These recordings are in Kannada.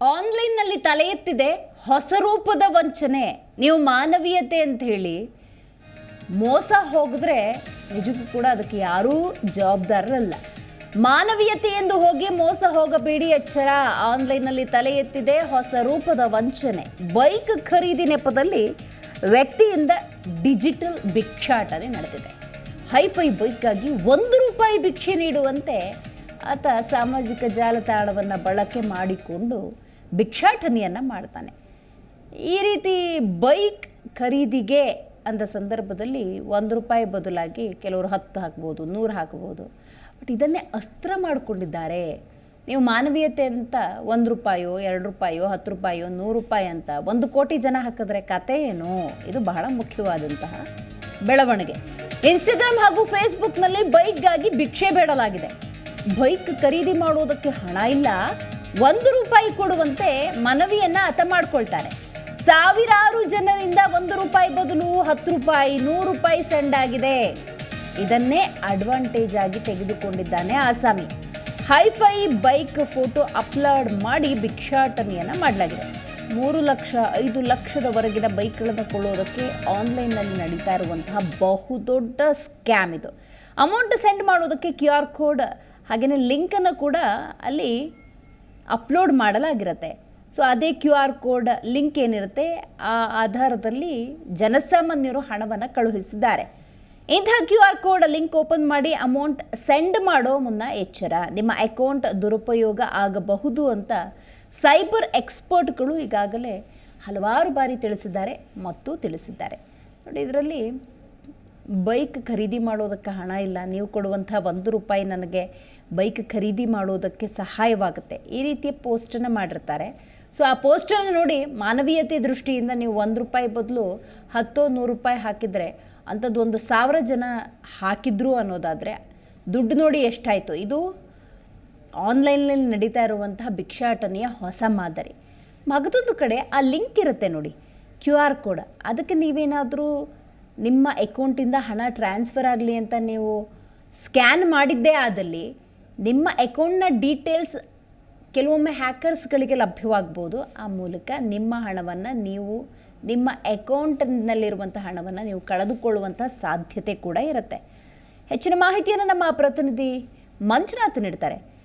ಆನ್ಲೈನ್ನಲ್ಲಿ ತಲೆ ಎತ್ತಿದೆ, ಹೊಸ ರೂಪದ ವಂಚನೆ. ನೀವು ಮಾನವೀಯತೆ ಅಂತ ಹೇಳಿ ಮೋಸ ಹೋಗಿದ್ರೆ ನಿಜಕ್ಕೂ ಕೂಡ ಅದಕ್ಕೆ ಯಾರೂ ಜವಾಬ್ದಾರರಲ್ಲ. ಮಾನವೀಯತೆ ಎಂದು ಹೋಗಿ ಮೋಸ ಹೋಗಬೇಡಿ ಎಚ್ಚರ. ಆನ್ಲೈನ್ನಲ್ಲಿ ತಲೆ ಎತ್ತಿದೆ, ಹೊಸ ರೂಪದ ವಂಚನೆ. ಬೈಕ್ ಖರೀದಿ ನೆಪದಲ್ಲಿ ವ್ಯಕ್ತಿಯಿಂದ ಡಿಜಿಟಲ್ ಭಿಕ್ಷಾಟನೆ ನಡೆದಿದೆ. ಹೈಫೈ ಬೈಕ್ಗಾಗಿ ಒಂದು ರೂಪಾಯಿ ಭಿಕ್ಷೆ ನೀಡುವಂತೆ ಆತ ಸಾಮಾಜಿಕ ಜಾಲತಾಣವನ್ನು ಬಳಕೆ ಮಾಡಿಕೊಂಡು ಭಿಕ್ಷಾಟನೆಯನ್ನು ಮಾಡ್ತಾನೆ. ಈ ರೀತಿ ಬೈಕ್ ಖರೀದಿಗೆ ಅಂದ ಸಂದರ್ಭದಲ್ಲಿ ಒಂದು ರೂಪಾಯಿ ಬದಲಾಗಿ ಕೆಲವರು ಹತ್ತು ಹಾಕ್ಬೋದು, ನೂರು ಹಾಕ್ಬೋದು. ಬಟ್ ಇದನ್ನೇ ಅಸ್ತ್ರ ಮಾಡಿಕೊಂಡಿದ್ದಾರೆ. ನೀವು ಮಾನವೀಯತೆ ಅಂತ ಒಂದು ರೂಪಾಯೋ, ಎರಡು ರೂಪಾಯೋ, ಹತ್ತು ರೂಪಾಯೋ, ನೂರು ರೂಪಾಯಿ ಅಂತ ಒಂದು ಕೋಟಿ ಜನ ಹಾಕಿದ್ರೆ ಕತೆ ಏನು? ಇದು ಬಹಳ ಮುಖ್ಯವಾದಂತಹ ಬೆಳವಣಿಗೆ. ಇನ್ಸ್ಟಾಗ್ರಾಮ್ ಹಾಗೂ ಫೇಸ್ಬುಕ್ನಲ್ಲಿ ಬೈಕ್ಗಾಗಿ ಭಿಕ್ಷೆ ಬೇಡಲಾಗಿದೆ. ಬೈಕ್ ಖರೀದಿ ಮಾಡುವುದಕ್ಕೆ ಹಣ ಇಲ್ಲ. ಒಂದು ರೂಪಾಯಿ ಕೊಡುವಂತೆ ಮನವಿಯನ್ನ ಅರ್ಥ ಮಾಡ್ಕೊಳ್ತಾರೆ ಸಾವಿರಾರು ಜನರಿಂದ ಒಂದು ರೂಪಾಯಿ ಬದಲು ಹತ್ತು ರೂಪಾಯಿ, ನೂರು ರೂಪಾಯಿ ಸೆಂಡ್ ಆಗಿದೆ. ಇದನ್ನೇ ಅಡ್ವಾಂಟೇಜ್ ಆಗಿ ತೆಗೆದುಕೊಂಡಿದ್ದಾನೆ ಆಸಾಮಿ. Hi fi bike photo upload ಮಾಡಿ ಭಿಕ್ಷಾಟನೆಯನ್ನು ಮಾಡಲಾಗಿದೆ. ಮೂರು ಲಕ್ಷ, ಐದು ಲಕ್ಷದವರೆಗಿನ ಬೈಕ್ಗಳನ್ನು ಕೊಳ್ಳೋದಕ್ಕೆ ಆನ್ಲೈನ್ನಲ್ಲಿ ನಡೀತಾ ಇರುವಂತಹ ಬಹುದೊಡ್ಡ ಸ್ಕ್ಯಾಮ್ ಇದು. ಅಮೌಂಟ್ ಸೆಂಡ್ ಮಾಡೋದಕ್ಕೆ ಕ್ಯೂ ಆರ್ ಕೋಡ್ ಹಾಗೆಯೇ ಲಿಂಕನ್ನು ಕೂಡ ಅಲ್ಲಿ ಅಪ್ಲೋಡ್ ಮಾಡಲಾಗಿರುತ್ತೆ. ಸೊ ಅದೇ ಕ್ಯೂ ಆರ್ ಕೋಡ್ ಲಿಂಕ್ ಏನಿರುತ್ತೆ, ಆ ಆಧಾರದಲ್ಲಿ ಜನಸಾಮಾನ್ಯರು ಹಣವನ್ನು ಕಳುಹಿಸಿದ್ದಾರೆ. ಇಂತಹ Q R code link open ಮಾಡಿ ಅಮೌಂಟ್ ಸೆಂಡ್ ಮಾಡೋ ಮುನ್ನ ಎಚ್ಚರ. ನಿಮ್ಮ ಅಕೌಂಟ್ ದುರುಪಯೋಗ ಆಗಬಹುದು ಅಂತ ಸೈಬರ್ ಎಕ್ಸ್ಪರ್ಟ್ಗಳು ಈಗಾಗಲೇ ಹಲವಾರು ಬಾರಿ ತಿಳಿಸಿದ್ದಾರೆ ಮತ್ತು ತಿಳಿಸಿದ್ದಾರೆ. ನೋಡಿ, ಇದರಲ್ಲಿ ಬೈಕ್ ಖರೀದಿ ಮಾಡೋದಕ್ಕೆ ಹಣ ಇಲ್ಲ, ನೀವು ಕೊಡುವಂಥ ಒಂದು ರೂಪಾಯಿ ನನಗೆ ಬೈಕ್ ಖರೀದಿ ಮಾಡೋದಕ್ಕೆ ಸಹಾಯವಾಗುತ್ತೆ. ಈ ರೀತಿಯ ಪೋಸ್ಟನ್ನು ಮಾಡಿರ್ತಾರೆ. ಸೊ, ಆ ಪೋಸ್ಟನ್ನು ನೋಡಿ ಮಾನವೀಯತೆ ದೃಷ್ಟಿಯಿಂದ ನೀವು ಒಂದು ರೂಪಾಯಿ ಬದಲು ಹತ್ತೋ ನೂರು ರೂಪಾಯಿ ಹಾಕಿದರೆ, ಅಂಥದ್ದು ಒಂದು ಸಾವಿರ ಜನ ಹಾಕಿದ್ರು ಅನ್ನೋದಾದರೆ ದುಡ್ಡು ನೋಡಿ ಎಷ್ಟಾಯಿತು. ಇದು ಆನ್ಲೈನ್ನಲ್ಲಿ ನಡೀತಾ ಇರುವಂತಹ ಭಿಕ್ಷಾಟನೆಯ ಹೊಸ ಮಾದರಿ. ಮಗದೊಂದು ಕಡೆ ಆ ಲಿಂಕ್ ಇರುತ್ತೆ ನೋಡಿ, ಕ್ಯೂ ಆರ್ ಕೋಡ್. ಅದಕ್ಕೆ ನೀವೇನಾದರೂ ನಿಮ್ಮ ಅಕೌಂಟಿಂದ ಹಣ ಟ್ರಾನ್ಸ್ಫರ್ ಆಗಲಿ ಅಂತ ನೀವು ಸ್ಕ್ಯಾನ್ ಮಾಡಿದ್ದೇ ಆದಲ್ಲಿ ನಿಮ್ಮ ಅಕೌಂಟ್ನ ಡೀಟೇಲ್ಸ್ ಕೆಲವೊಮ್ಮೆ ಹ್ಯಾಕರ್ಸ್ಗಳಿಗೆ ಲಭ್ಯವಾಗ್ಬೋದು. ಆ ಮೂಲಕ ನಿಮ್ಮ ಹಣವನ್ನು ನೀವು, ನಿಮ್ಮ ಅಕೌಂಟ್ನಲ್ಲಿರುವಂಥ ಹಣವನ್ನು ನೀವು ಕಳೆದುಕೊಳ್ಳುವಂಥ ಸಾಧ್ಯತೆ ಕೂಡ ಇರುತ್ತೆ. ಹೆಚ್ಚಿನ ಮಾಹಿತಿಯನ್ನು ನಮ್ಮ ಪ್ರತಿನಿಧಿ ಮಂಜುನಾಥ್ ನೀಡ್ತಾರೆ.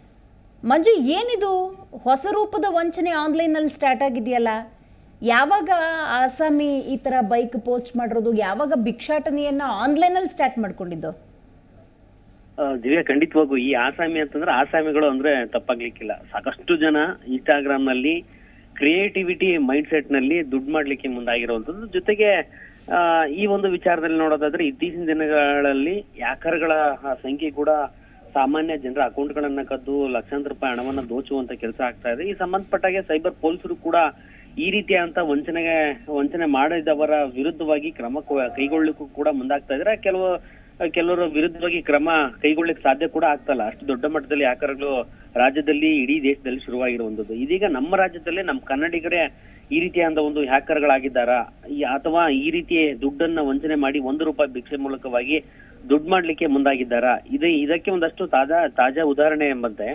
ಮಂಜು, ಏನಿದು? ಹೊಸ ರೂಪದ ವಂಚನೆ ಆನ್ಲೈನಲ್ಲಿ ಸ್ಟಾರ್ಟ್ ಆಗಿದೆಯಲ್ಲ? ಯಾವಾಗ ಆಸಾಮಿ ಈ ಥರ ಬೈಕ್ ಪೋಸ್ಟ್ ಮಾಡಿರೋದು? ಯಾವಾಗ ಭಿಕ್ಷಾಟನೆಯನ್ನು ಆನ್ಲೈನಲ್ಲಿ ಸ್ಟಾರ್ಟ್ ಮಾಡ್ಕೊಂಡಿದ್ದು? ದಿವ್ಯ, ಖಂಡಿತವಾಗೂ ಈ ಆಸಾಮಿ ಅಂತಂದ್ರೆ ಆಸಾಮಿಗಳು ಅಂದ್ರೆ ತಪ್ಪಾಗ್ಲಿಕ್ಕಿಲ್ಲ. ಸಾಕಷ್ಟು ಜನ ಇನ್ಸ್ಟಾಗ್ರಾಮ್ನಲ್ಲಿ ಕ್ರಿಯೇಟಿವಿಟಿ ಮೈಂಡ್ ಸೆಟ್ನಲ್ಲಿ ದುಡ್ಡು ಮಾಡ್ಲಿಕ್ಕೆ ಮುಂದಾಗಿರುವಂತದ್ದು ಜೊತೆಗೆ ಈ ಒಂದು ವಿಚಾರದಲ್ಲಿ ನೋಡೋದಾದ್ರೆ ಇತ್ತೀಚಿನ ದಿನಗಳಲ್ಲಿ ಯಾಕರ್ಗಳ ಸಂಖ್ಯೆ ಕೂಡ ಸಾಮಾನ್ಯ ಜನರ ಅಕೌಂಟ್ಗಳನ್ನ ಕದ್ದು ಲಕ್ಷಾಂತರ ರೂಪಾಯಿ ಹಣವನ್ನ ದೋಚುವಂತ ಕೆಲಸ ಆಗ್ತಾ ಇದೆ. ಈ ಸಂಬಂಧಪಟ್ಟಾಗೆ ಸೈಬರ್ ಪೊಲೀಸರು ಕೂಡ ಈ ರೀತಿಯಾದಂತ ವಂಚನೆಗೆ, ವಂಚನೆ ಮಾಡಿದವರ ವಿರುದ್ಧವಾಗಿ ಕ್ರಮ ಕೈಗೊಳ್ಳಲಿಕ್ಕೂ ಕೂಡ ಮುಂದಾಗ್ತಾ ಇದ್ರೆ ಕೆಲವು, ಕೆಲವರ ವಿರುದ್ಧವಾಗಿ ಕ್ರಮ ಕೈಗೊಳ್ಳಿಕ್ ಸಾಧ್ಯ ಕೂಡ ಆಗ್ತಲ್ಲ. ಅಷ್ಟು ದೊಡ್ಡ ಮಟ್ಟದಲ್ಲಿ ಹ್ಯಾಕರ್ಗಳು ರಾಜ್ಯದಲ್ಲಿ ಇಡೀ ದೇಶದಲ್ಲಿ ಶುರುವಾಗಿರುವಂತದ್ದು ಇದೀಗ ನಮ್ಮ ರಾಜ್ಯದಲ್ಲೇ ನಮ್ಮ ಕನ್ನಡಿಗರೇ ಈ ರೀತಿಯಾದ ಒಂದು ಹ್ಯಾಕರ್ಗಳಾಗಿದ್ದಾರಾ? ಅಥವಾ ಈ ರೀತಿ ದುಡ್ಡನ್ನ ವಂಚನೆ ಮಾಡಿ ಒಂದು ರೂಪಾಯಿ ಭಿಕ್ಷೆ ಮೂಲಕವಾಗಿ ದುಡ್ಡು ಮಾಡ್ಲಿಕ್ಕೆ ಮುಂದಾಗಿದ್ದಾರಾ? ಇದೇ, ಇದಕ್ಕೆ ಒಂದಷ್ಟು ತಾಜಾ ತಾಜಾ ಉದಾಹರಣೆ ಎಂಬಂತೆ.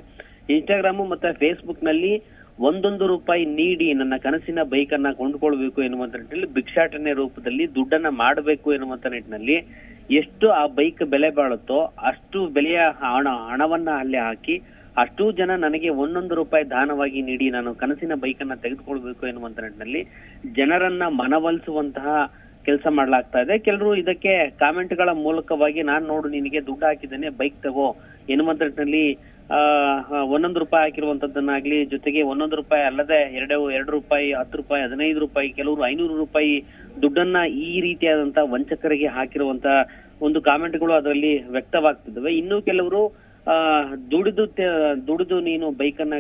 ಇನ್ಸ್ಟಾಗ್ರಾಮ್ ಮತ್ತೆ ಫೇಸ್ಬುಕ್ನಲ್ಲಿ ಒಂದೊಂದು ರೂಪಾಯಿ ನೀಡಿ ನನ್ನ ಕನಸಿನ ಬೈಕ್ ಅನ್ನ ಕೊಂಡ್ಕೊಳ್ಬೇಕು ಎನ್ನುವಂತ ನಿಟ್ಟಿನಲ್ಲಿ ಭಿಕ್ಷಾಟನೆ ರೂಪದಲ್ಲಿ ದುಡ್ಡನ್ನ ಮಾಡಬೇಕು ಎನ್ನುವಂತ ನಿಟ್ಟಿನಲ್ಲಿ ಎಷ್ಟು ಆ ಬೈಕ್ ಬೆಲೆ ಬಾಳುತ್ತೋ ಅಷ್ಟು ಬೆಲೆಯ ಹಣ, ಹಣವನ್ನ ಅಲ್ಲಿ ಹಾಕಿ ಅಷ್ಟು ಜನ ನನಗೆ ಒಂದೊಂದು ರೂಪಾಯಿ ದಾನವಾಗಿ ನೀಡಿ ನಾನು ಕನಸಿನ ಬೈಕ್ ಅನ್ನ ತೆಗೆದುಕೊಳ್ಬೇಕು ಎನ್ನುವಂತ ನಿಟ್ಟಿನಲ್ಲಿ ಜನರನ್ನ ಮನವೊಲಿಸುವಂತಹ ಕೆಲಸ ಮಾಡ್ಲಾಗ್ತಾ ಇದೆ. ಕೆಲವರು ಇದಕ್ಕೆ ಕಾಮೆಂಟ್ಗಳ ಮೂಲಕವಾಗಿ ನಾನ್ ನೋಡು ನಿನಗೆ ದುಡ್ಡು ಹಾಕಿದ್ದೇನೆ, ಬೈಕ್ ತಗೋ ಎನ್ನುವಂತ ನಿಟ್ಟಿನಲ್ಲಿ ಒಂದೊಂದು ರೂಪಾಯಿ ಹಾಕಿರುವಂತದ್ದನ್ನಾಗ್ಲಿ ಜೊತೆಗೆ ಒಂದೊಂದು ರೂಪಾಯಿ ಅಲ್ಲದೆ ಎರಡು ಎರಡು ರೂಪಾಯಿ ಹತ್ತು ರೂಪಾಯಿ ಹದಿನೈದು ರೂಪಾಯಿ ಕೆಲವರು ಐನೂರು ರೂಪಾಯಿ ದುಡ್ಡನ್ನ ಈ ರೀತಿಯಾದಂತ ವಂಚಕರಿಗೆ ಹಾಕಿರುವಂತ ಒಂದು ಕಾಮೆಂಟ್ಗಳು ಅದರಲ್ಲಿ ವ್ಯಕ್ತವಾಗ್ತಿದ್ದಾವೆ. ಇನ್ನು ಕೆಲವರು ದುಡಿದು ದುಡಿದು ನೀನು ಬೈಕ್ ಅನ್ನ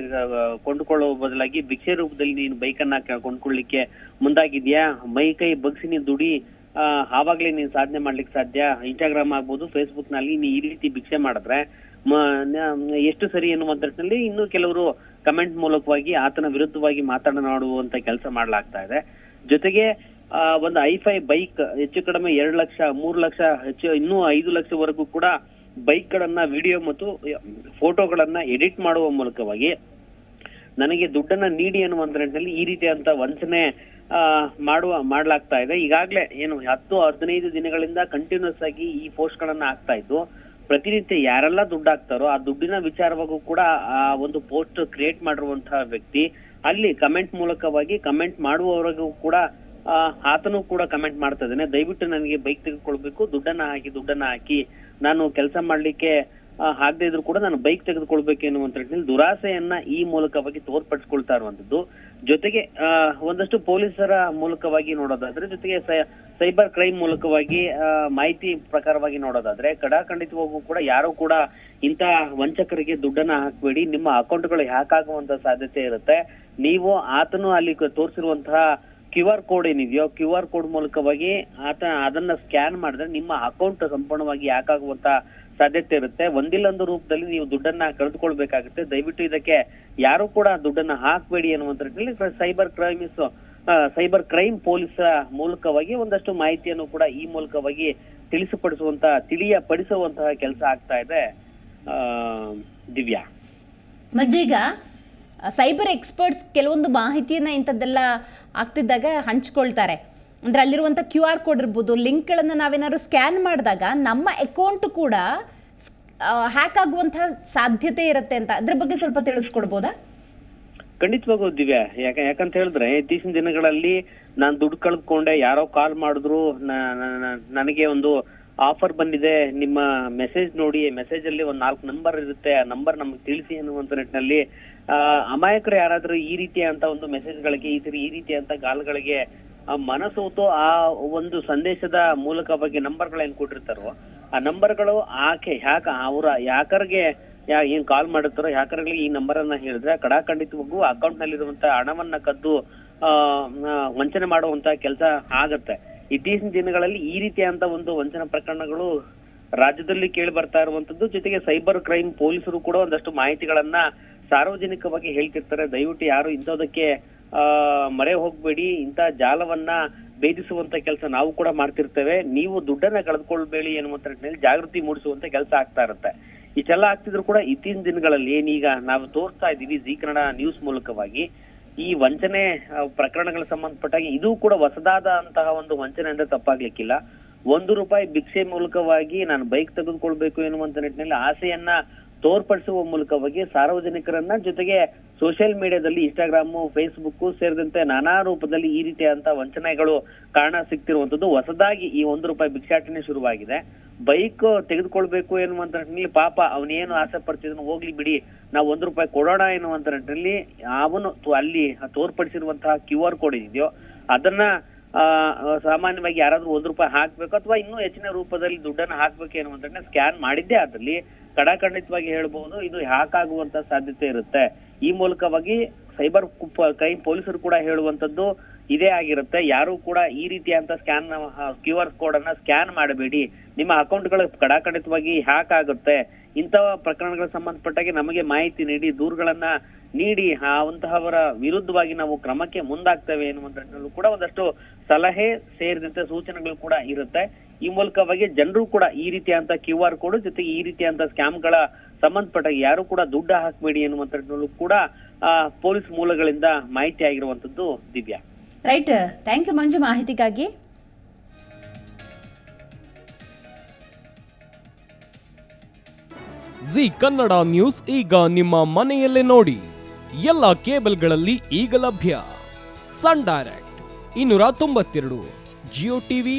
ಕೊಂಡುಕೊಳ್ಳುವ ಬದಲಾಗಿ ಭಿಕ್ಷೆ ರೂಪದಲ್ಲಿ ನೀನು ಬೈಕನ್ನ ಅನ್ನ ಕೊಂಡ್ಕೊಳ್ಳಿಕ್ಕೆ ಮುಂದಾಗಿದ್ಯಾ? ಮೈ ಕೈ ಬಗ್ಸಿ ನೀನು ದುಡಿ ಆ, ಆವಾಗ್ಲೇ ನೀನ್ ಸಾಧನೆ ಮಾಡ್ಲಿಕ್ಕೆ ಸಾಧ್ಯ? ಇನ್ಸ್ಟಾಗ್ರಾಮ್ ಆಗ್ಬೋದು ಫೇಸ್ಬುಕ್ನಲ್ಲಿ ನೀ ಈ ರೀತಿ ಭಿಕ್ಷೆ ಮಾಡಿದ್ರೆ ಎಷ್ಟು ಸರಿ ಎನ್ನುವಂತ ನಿಟ್ಟಿನಲ್ಲಿ ಇನ್ನು ಕೆಲವರು ಕಮೆಂಟ್ ಮೂಲಕವಾಗಿ ಆತನ ವಿರುದ್ಧವಾಗಿ ಮಾತನಾಡುವಂತ ಕೆಲಸ ಮಾಡಲಾಗ್ತಾ ಇದೆ. ಜೊತೆಗೆ ಒಂದು ಐಫೈ ಬೈಕ್ ಹೆಚ್ಚು ಕಡಿಮೆ ಎರಡು ಲಕ್ಷ ಮೂರು ಲಕ್ಷ ಹೆಚ್ಚು ಇನ್ನೂ ಐದು ಲಕ್ಷವರೆಗೂ ಕೂಡ ಬೈಕ್ ಗಳನ್ನ ವಿಡಿಯೋ ಮತ್ತು ಫೋಟೋಗಳನ್ನ ಎಡಿಟ್ ಮಾಡುವ ಮೂಲಕವಾಗಿ ನನಗೆ ದುಡ್ಡನ್ನ ನೀಡಿ ಅನ್ನುವಂತ ನಿಟ್ಟಿನಲ್ಲಿ ಈ ರೀತಿಯಂತ ವಂಚನೆ ಆ, ಮಾಡುವ ಮಾಡ್ಲಾಗ್ತಾ ಇದೆ. ಈಗಾಗ್ಲೇ ಏನು ಹತ್ತು ಹದಿನೈದು ದಿನಗಳಿಂದ ಕಂಟಿನ್ಯೂಸ್ ಆಗಿ ಈ ಪೋಸ್ಟ್ ಗಳನ್ನ ಹಾಕ್ತಾ ಇದ್ದು ಪ್ರತಿನಿತ್ಯ ಯಾರೆಲ್ಲ ದುಡ್ಡು ಹಾಕ್ತಾರೋ ಆ ದುಡ್ಡಿನ ವಿಚಾರವಾಗೂ ಕೂಡ ಆ ಒಂದು ಪೋಸ್ಟ್ ಕ್ರಿಯೇಟ್ ಮಾಡಿರುವಂತಹ ವ್ಯಕ್ತಿ, ಅಲ್ಲಿ ಕಮೆಂಟ್ ಮೂಲಕವಾಗಿ ಕಮೆಂಟ್ ಮಾಡುವವರೆಗೂ ಕೂಡ ಆತನು ಕೂಡ ಕಮೆಂಟ್ ಮಾಡ್ತಾ ಇದ್ದಾನೆ. ದಯವಿಟ್ಟು ನನಗೆ ಬೈಕ್ ತೆಗೆದುಕೊಳ್ಬೇಕು, ದುಡ್ಡನ್ನ ಹಾಕಿ ದುಡ್ಡನ್ನ ಹಾಕಿ. ನಾನು ಕೆಲಸ ಮಾಡ್ಲಿಕ್ಕೆ ಆಗದೆ ಇದ್ರು ಕೂಡ ನಾನು ಬೈಕ್ ತೆಗೆದುಕೊಳ್ಬೇಕು ಎನ್ನುವಂತ ನಿಟ್ಟಿನಲ್ಲಿ ದುರಾಸೆಯನ್ನ ಈ ಮೂಲಕವಾಗಿ ತೋರ್ಪಡಿಸ್ಕೊಳ್ತಾ ಇರುವಂತದ್ದು ಜೊತೆಗೆ ಒಂದಷ್ಟು ಪೊಲೀಸರ ಮೂಲಕವಾಗಿ ನೋಡೋದಾದ್ರೆ, ಜೊತೆಗೆ ಸೈಬರ್ ಕ್ರೈಮ್ ಮೂಲಕವಾಗಿ ಮಾಹಿತಿ ಪ್ರಕಾರವಾಗಿ ನೋಡೋದಾದ್ರೆ, ಕಡಾಖಂಡಿತವಾಗೂ ಕೂಡ ಯಾರು ಕೂಡ ಇಂತ ವಂಚಕರಿಗೆ ದುಡ್ಡನ್ನ ಹಾಕ್ಬೇಡಿ, ನಿಮ್ಮ ಅಕೌಂಟ್ಗಳು ಹ್ಯಾಕ್ ಆಗುವಂತ ಸಾಧ್ಯತೆ ಇರುತ್ತೆ. ನೀವು ಆತನು ಅಲ್ಲಿ ತೋರಿಸಿರುವಂತಹ ಕ್ಯೂ ಆರ್ ಕೋಡ್ ಏನಿದೆಯೋ, ಕ್ಯೂ ಆರ್ ಕೋಡ್ ಮೂಲಕವಾಗಿ ಆತ ಅದನ್ನ ಸ್ಕ್ಯಾನ್ ಮಾಡಿದ್ರೆ ನಿಮ್ಮ ಅಕೌಂಟ್ ಸಂಪೂರ್ಣವಾಗಿ ಹ್ಯಾಕ್ ಆಗುವಂತ ಸಾಧ್ಯತೆ ಇರುತ್ತೆ. ಒಂದಿಲ್ಲೊಂದು ರೂಪದಲ್ಲಿ ನೀವು ದುಡ್ಡನ್ನ ಕಳೆದುಕೊಳ್ಬೇಕಾಗುತ್ತೆ. ದಯವಿಟ್ಟು ಇದಕ್ಕೆ ಯಾರು ಕೂಡ ದುಡ್ಡನ್ನ ಹಾಕ್ಬೇಡಿ ಅನ್ನುವಂತ ನಿಟ್ಟಿನಲ್ಲಿ cyber crimes cyber crime police ಮೂಲಕವಾಗಿ ಒಂದಷ್ಟು ಮಾಹಿತಿಯನ್ನು ಕೂಡ ಈ ಮೂಲಕವಾಗಿ ತಿಳಿಸಿಪಡಿಸುವಂತ ತಿಳಿಯ ಪಡಿಸುವಂತಹ ಕೆಲಸ ಆಗ್ತಾ ಇದೆ. ದಿವ್ಯಾ. ಮಜ್ಜೀಗ ಸೈಬರ್ ಎಕ್ಸ್ಪರ್ಟ್ಸ್ ಕೆಲವೊಂದು ಮಾಹಿತಿಯನ್ನ ಇಂಥದ್ದೆಲ್ಲ ಆಗ್ತಿದ್ದಾಗ ಹಂಚ್ಕೊಳ್ತಾರೆ. ಅಂದರೆ ಅಲ್ಲಿರುವಂಥ ಕ್ಯೂ ಆರ್ ಕೋಡ್ ಇರ್ಬೋದು, ಲಿಂಕ್ಗಳನ್ನು ನಾವೇನಾದ್ರು ಸ್ಕ್ಯಾನ್ ಮಾಡಿದಾಗ ನಮ್ಮ ಅಕೌಂಟ್ ಕೂಡ ಹ್ಯಾಕ್ ಆಗುವಂತಹ ಸಾಧ್ಯತೆ ಇರುತ್ತೆ ಅಂತ. ಅದ್ರ ಬಗ್ಗೆ ಸ್ವಲ್ಪ ತಿಳಿಸ್ಕೊಡ್ಬೋದಾ? ಖಂಡಿತವಾಗೂ ದಿವ್ಯಾ, ಯಾಕೆ, ಯಾಕಂತ ಹೇಳಿದ್ರೆ ಇತ್ತೀಚಿನ ದಿನಗಳಲ್ಲಿ ನಾನು ದುಡ್ಡು ಕಳೆದುಕೊಂಡೆ ಯಾರೋ ಕಾಲ್ ಮಾಡಿದ್ರು ನನಗೆ ಒಂದು ಆಫರ್ ಬಂದಿದೆ, ನಿಮ್ಮ ಮೆಸೇಜ್ ನೋಡಿ ಮೆಸೇಜ್ ಅಲ್ಲಿ ಒಂದ್ ನಾಲ್ಕು ನಂಬರ್ ಇರುತ್ತೆ, ಆ ನಂಬರ್ ನಮ್ಗೆ ತಿಳಿಸಿ ಅನ್ನುವಂತ ನಿಟ್ಟಿನಲ್ಲಿ ಅಮಾಯಕರು ಯಾರಾದ್ರೂ ಈ ರೀತಿಯಂತ ಒಂದು ಮೆಸೇಜ್ ಗಳಿಗೆ ಈ ರೀತಿ ಈ ರೀತಿಯಂತ ಗಾಲ್ಗಳಿಗೆ ಆ ಮನಸೋತು ಆ ಒಂದು ಸಂದೇಶದ ಮೂಲಕವಾಗಿ ನಂಬರ್ಗಳೇನ್ ಕೊಟ್ಟಿರ್ತಾರೋ, ಆ ನಂಬರ್ಗಳು ಆಕೆ, ಯಾಕ ಅವರ ಯಾಕರ್ಗೆ ಏನ್ ಕಾಲ್ ಮಾಡಿರ್ತಾರೋ, ಯಾಕರ್ಗಳಿಗೆ ಈ ನಂಬರ್ ಅನ್ನ ಹೇಳಿದ್ರೆ ಕಡಾಖಂಡಿತವಾಗೂ ಅಕೌಂಟ್ ನಲ್ಲಿರುವಂತ ಹಣವನ್ನ ಕದ್ದು, ಆ ವಂಚನೆ ಮಾಡುವಂತ ಕೆಲಸ ಆಗತ್ತೆ. ಇತ್ತೀಚಿನ ದಿನಗಳಲ್ಲಿ ಈ ರೀತಿಯಾದಂತ ಒಂದು ವಂಚನೆ ಪ್ರಕರಣಗಳು ರಾಜ್ಯದಲ್ಲಿ ಕೇಳಿ ಬರ್ತಾ ಇರುವಂತದ್ದು. ಜೊತೆಗೆ ಸೈಬರ್ ಕ್ರೈಮ್ ಪೊಲೀಸರು ಕೂಡ ಒಂದಷ್ಟು ಮಾಹಿತಿಗಳನ್ನ ಸಾರ್ವಜನಿಕವಾಗಿ ಹೇಳ್ತಿರ್ತಾರೆ. ದಯವಿಟ್ಟು ಯಾರು ಇಂಥದಕ್ಕೆ ಮರೆ ಹೋಗ್ಬೇಡಿ, ಇಂಥ ಜಾಲವನ್ನ ಭೇದಿಸುವಂತ ಕೆಲಸ ನಾವು ಕೂಡ ಮಾಡ್ತಿರ್ತೇವೆ. ನೀವು ದುಡ್ಡನ್ನ ಕಳೆದುಕೊಳ್ಬೇಡಿ ಎನ್ನುವಂತ ನಿಟ್ಟಿನಲ್ಲಿ ಜಾಗೃತಿ ಮೂಡಿಸುವಂತ ಕೆಲಸ ಆಗ್ತಾ ಇರುತ್ತೆ. ಇಷ್ಟೆಲ್ಲ ಆಗ್ತಿದ್ರು ಕೂಡ ಇತ್ತೀಚಿನ ದಿನಗಳಲ್ಲಿ ಏನೀಗ ನಾವು ತೋರ್ತಾ ಇದ್ದೀವಿ ಜಿ ಕನ್ನಡ ನ್ಯೂಸ್ ಮೂಲಕವಾಗಿ. ಈ ವಂಚನೆ ಪ್ರಕರಣಗಳ ಸಂಬಂಧಪಟ್ಟಾಗಿ ಇದು ಕೂಡ ಹೊಸದಾದ ಅಂತಹ ಒಂದು ವಂಚನೆ ಅಂದ್ರೆ ತಪ್ಪಾಗ್ಲಿಕ್ಕಿಲ್ಲ. ಒಂದು ರೂಪಾಯಿ ಭಿಕ್ಷೆ ಮೂಲಕವಾಗಿ ನಾನು ಬೈಕ್ ತೆಗೆದುಕೊಳ್ಬೇಕು ಎನ್ನುವಂತ ನಿಟ್ಟಿನಲ್ಲಿ ಆಸೆಯನ್ನ ತೋರ್ಪಡಿಸುವ ಮೂಲಕವಾಗಿ ಸಾರ್ವಜನಿಕರನ್ನ ಜೊತೆಗೆ ಸೋಷಿಯಲ್ ಮೀಡಿಯಾದಲ್ಲಿ ಇನ್ಸ್ಟಾಗ್ರಾಮ್ ಫೇಸ್ಬುಕ್ ಸೇರಿದಂತೆ ನಾನಾ ರೂಪದಲ್ಲಿ ಈ ರೀತಿಯಾದಂತಹ ವಂಚನೆಗಳು ಕಾರಣ ಸಿಗ್ತಿರುವಂತದ್ದು ಹೊಸದಾಗಿ ಈ ಒಂದು ರೂಪಾಯಿ ಭಿಕ್ಷಾಟನೆ ಶುರುವಾಗಿದೆ. ಬೈಕ್ ತೆಗೆದುಕೊಳ್ಬೇಕು ಎನ್ನುವಂತ ನಿಟ್ಟಿನಲ್ಲಿ ಪಾಪ ಅವನೇನು ಆಸೆ ಪಡ್ತಿದ್ನು ಹೋಗ್ಲಿ ಬಿಡಿ, ನಾವು ಒಂದು ರೂಪಾಯಿ ಕೊಡೋಣ ಎನ್ನುವಂತ ನಿಟ್ಟಿನಲ್ಲಿ ಅವನು ಅಲ್ಲಿ ತೋರ್ಪಡಿಸಿರುವಂತಹ ಕ್ಯೂ ಆರ್ ಕೋಡ್ ಇದೆಯೋ, ಅದನ್ನ ಸಾಮಾನ್ಯವಾಗಿ ಯಾರಾದ್ರೂ ಒಂದು ರೂಪಾಯಿ ಹಾಕ್ಬೇಕು ಅಥವಾ ಇನ್ನೂ ಹೆಚ್ಚಿನ ರೂಪದಲ್ಲಿ ದುಡ್ಡನ್ನ ಹಾಕ್ಬೇಕು ಎನ್ನುವಂತ ಸ್ಕ್ಯಾನ್ ಮಾಡಿದ್ದೆ ಆದಲ್ಲಿ ಕಡಾಖಂಡಿತವಾಗಿ ಹೇಳ್ಬಹುದು ಇದು ಹ್ಯಾಕ್ ಆಗುವಂತ ಸಾಧ್ಯತೆ ಇರುತ್ತೆ. ಈ ಮೂಲಕವಾಗಿ ಸೈಬರ್ ಕ್ರೈಮ್ ಪೊಲೀಸರು ಕೂಡ ಹೇಳುವಂತದ್ದು ಇದೇ ಆಗಿರುತ್ತೆ. ಯಾರು ಕೂಡ ಈ ರೀತಿಯಂತ ಸ್ಕ್ಯಾನ್, ಕ್ಯೂ ಆರ್ ಕೋಡ್ ಅನ್ನ ಸ್ಕ್ಯಾನ್ ಮಾಡಬೇಡಿ. ನಿಮ್ಮ ಅಕೌಂಟ್ಗಳು ಕಡಾಖಂಡಿತವಾಗಿ ಹ್ಯಾಕ್ ಆಗುತ್ತೆ. ಇಂತಹ ಪ್ರಕರಣಗಳ ಸಂಬಂಧಪಟ್ಟಾಗೆ ನಮಗೆ ಮಾಹಿತಿ ನೀಡಿ, ದೂರುಗಳನ್ನ ನೀಡಿ ಅಂತಹವರ ವಿರುದ್ಧವಾಗಿ ನಾವು ಕ್ರಮಕ್ಕೆ ಮುಂದಾಗ್ತೇವೆ ಎನ್ನುವಂತ ಕೂಡ ಒಂದಷ್ಟು ಸಲಹೆ ಸೇರಿದಂತೆ ಸೂಚನೆಗಳು ಕೂಡ ಇರುತ್ತೆ. ಈ ಮೂಲಕವಾಗಿ ಜನರು ಕೂಡ ಈ ರೀತಿಯಾದಂತಹ ಕ್ಯೂ ಆರ್ ಕೋಡ್ ಜೊತೆಗೆ ಈ ರೀತಿಯಂತ ಸ್ಕ್ಯಾಮ್ಗಳ ಸಂಬಂಧಪಟ್ಟ ಯಾರು ಕೂಡ ದುಡ್ಡು ಹಾಕಬೇಡಿ ಎನ್ನುವಂತರಲ್ಲೂ ಕೂಡ ಪೊಲೀಸ್ ಮೂಲಗಳಿಂದ ಮಾಹಿತಿ ಆಗಿರುವಂತದ್ದು Divya. Right. Thank you Manju ಮಾಹಿತಿಗಾಗಿ. ಜಿ ಕನ್ನಡ ನ್ಯೂಸ್ ಈಗ ನಿಮ್ಮ ಮನೆಯಲ್ಲೇ ನೋಡಿ. ಎಲ್ಲ ಕೇಬಲ್ಗಳಲ್ಲಿ ಈಗ ಲಭ್ಯ. ಸನ್ ಡೈರೆಕ್ಟ್ ಇನ್ನೂರ ತೊಂಬತ್ತೆರಡು ಜಿಯೋ ಟಿವಿ